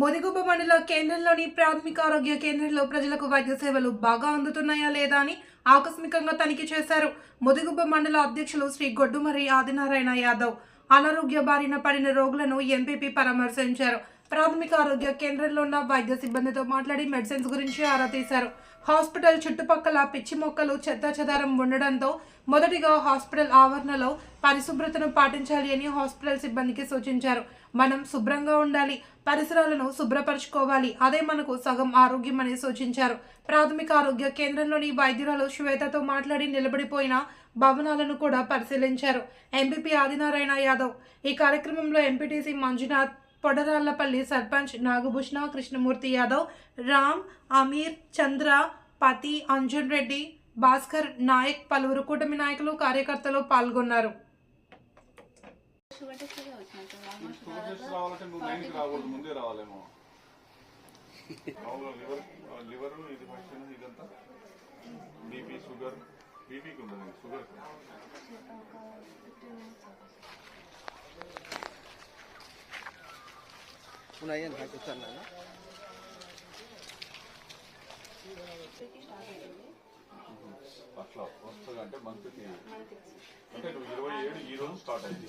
ముదిగుబ్బ మండల కేంద్రంలోని ప్రాథమిక ఆరోగ్య కేంద్రంలో ప్రజలకు వైద్య సేవలు బాగా అందుతున్నాయా లేదా అని ఆకస్మికంగా తనిఖీ చేశారు. ముదిగుబ్బ మండల అధ్యక్షులు శ్రీ గొడ్డుమర్రి ఆదినారాయణ యాదవ్ అనారోగ్య బారిన పడిన రోగులను ఎంపీపీ పరామర్శించారు. ప్రాథమిక ఆరోగ్య కేంద్రంలో ఉన్న వైద్య సిబ్బందితో మాట్లాడి మెడిసిన్స్ గురించి ఆరా తీశారు. హాస్పిటల్ చుట్టుపక్కల పిచ్చి మొక్కలు చెత్త చెదారం ఉండడంతో మొదటిగా హాస్పిటల్ ఆవరణలో పరిశుభ్రతను పాటించాలి అని హాస్పిటల్ సిబ్బందికి సూచించారు. మనం శుభ్రంగా ఉండాలి. పరిసరాలను శుభ్రపరచుకోవాలి. అదే మనకు సగం ఆరోగ్యం అని సూచించారు. ప్రాథమిక ఆరోగ్య కేంద్రంలోని వైద్యురాలు శ్వేతతో మాట్లాడి నిలబడిపోయిన భవనాలను కూడా పరిశీలించారు. ఎంపీపీ ఆదినారాయణ యాదవ్. ఈ కార్యక్రమంలో ఎంపీటీసీ మంజునాథ్ పొడరాళ్ళపల్లి సర్పంచ్ నాగభూషణ కృష్ణమూర్తి యాదవ్ రామ్ అమీర్ చంద్ర పతి అంజన్ రెడ్డి భాస్కర్ నాయక్ పలువురు కూటమి నాయకులు కార్యకర్తలు పాల్గొన్నారు. షుగర్ టెస్ట్గా వచ్చినాయి సార్ ఆల్మోస్ట్ షుగర్ టెస్ట్ రావాలంటే నువ్వు నైన్కి రాకూడదు ముందే రావాలేమో మామూలుగా లివర్ లివర్ ఇది ఫంక్షన్ ఇదంతా బీపీ షుగర్ బీపీకి ఉంది నీకు షుగర్ ఉన్నాయి అని నాకు ఇస్తాను నాన్న స్టార్ట్ అయ్యింది అట్లా వస్తుంది అంటే మంత్కి అంటే నువ్వు ఇరవై ఏడు ఈ రోజు స్టార్ట్ అయింది.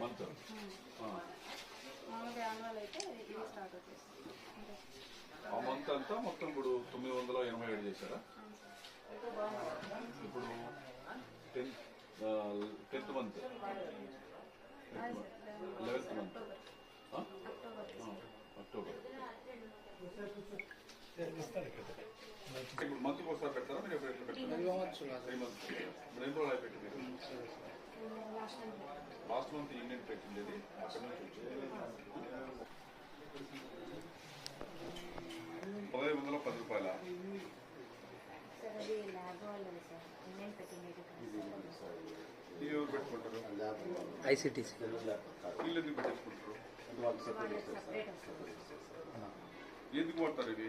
మంత్ ఆ. మంత్ అంతా మొత్తం ఇప్పుడు తొమ్మిది వందల ఎనభై ఏడు చేశారా? ఇప్పుడు tenth tenth month eleventh month October ఇప్పుడు మంత్కి ఒకసారి పెడతారా? మీరు ఎప్పుడు ఎట్లా పెడతారా త్రీ మంత్స్ ఇప్పుడు ఎన్ని రోజులు అయిపోయింది మీరు లాస్ట్ మంత్. యూనియన్ పెట్టింది ఇది అక్కడ నుంచి వచ్చింది. పదహైదు వందల పది రూపాయల. అది ఐసిటీసీ. వీళ్ళు ఎందుకు పెట్టేసుకుంటారు ఎందుకు వాడతారు ఇవి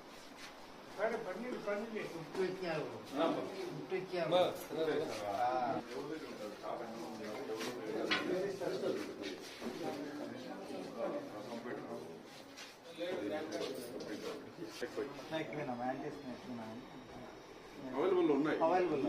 ఉప్పు ఇచ్చారు అవైలబుల్ ఉన్నాయి అవైలబుల్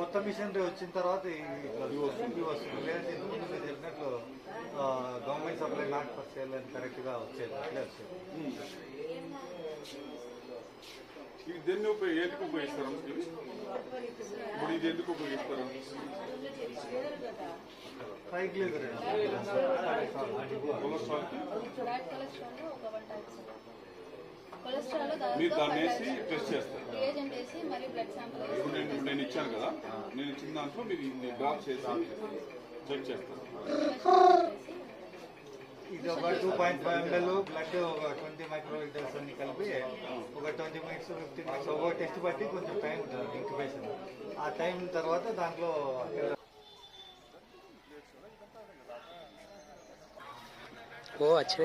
కొత్త మిషనరీ వచ్చిన తర్వాత ఇవి వస్తుంది వస్తుంది లేదంటే ఇంతకు ముందు మీరు చెప్పినట్లు government supply not for sale అని కరెక్ట్గా వచ్చేది అట్లే వచ్చేది. దేన్ని ఉపయోగ ఎందుకు ఉపయోగిస్తారు ఇప్పుడు ఇది ఎందుకు ఉపయోగిస్తారు? ట్రైగ్లిజరైడ్ కొలెస్ట్రాల్ కొలెస్ట్రాల్ మీరు దాన్ని వేసి టెస్ట్ చేస్తారు రియాజెంట్ వేసి మరియు బ్లడ్ శాంపుల్ ఇప్పుడు నేను ఇప్పుడు నేను ఇచ్చాను కదా నేను ఇచ్చిన దాంట్లో మీరు ఈ డ్రాప్ చేసి చెక్ చేస్తారు ఇది ఒక two point five ML blood ఒక ట్వంటీ మైక్రో లీటర్స్ అన్ని కలిపి ఒక ట్వంటీ మినిట్స్ ఫిఫ్టీన్ మినిట్స్ ఒక టెస్ట్ బట్టి కొంచెం టైం ఉంటుంది ఇంక్యుబేషన్ ఆ టైం తర్వాత దాంట్లో ఓ అచ్చే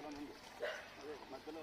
పొలం ఉంది. అదే మధ్యలో